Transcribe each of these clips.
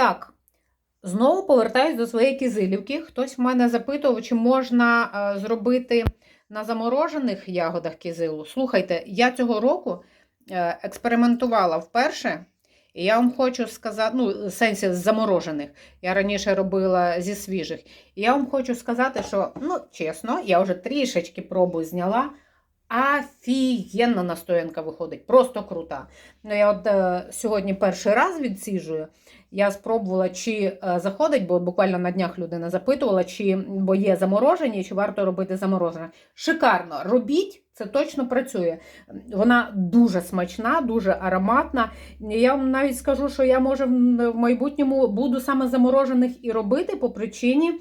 Так, знову повертаюсь до своєї кизилівки. Хтось в мене запитував, чи можна е, зробити на заморожених ягодах кизилу. Слухайте, я цього року е, експериментувала вперше. І я вам хочу сказати, ну, сенсі з заморожених. Я раніше робила зі свіжих. І я вам хочу сказати, що, ну, чесно, я вже трішечки пробу зняла. Офігенна настоянка виходить, просто крута. Ну, я от е, сьогодні перший раз відсіжую. Я спробувала, чи е, заходить, бо буквально на днях людина запитувала, чи бо є заморожені, чи варто робити заморожене. Шикарно, робіть, це точно працює. Вона дуже смачна, дуже ароматна. Я вам навіть скажу, що я може в майбутньому буду саме заморожених і робити по причині.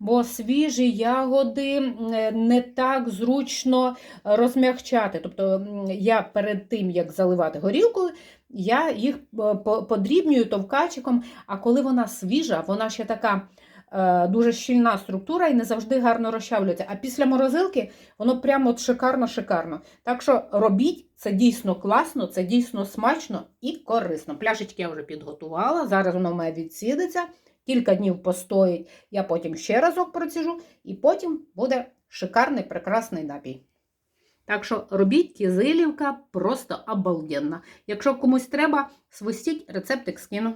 Бо свіжі ягоди е, не так зручно розмягчати. Тобто я перед тим, як заливати горілкою, я їх е, подрібнюю товкачиком, а коли вона свіжа, вона ще така е, дуже щільна структура і не завжди гарно розчавлюється. А після морозилки воно прямо от шикарно-шикарно. Так що робіть, це дійсно класно, це дійсно смачно і корисно. Пляшечки я вже підготувала, зараз воно в мене. Кілька днів постоїть, я потім ще разок проціжу, і потім буде шикарний, прекрасний напій. Так що робіть кізилівка просто обалденна. Якщо комусь треба, свистіть, рецептик скину.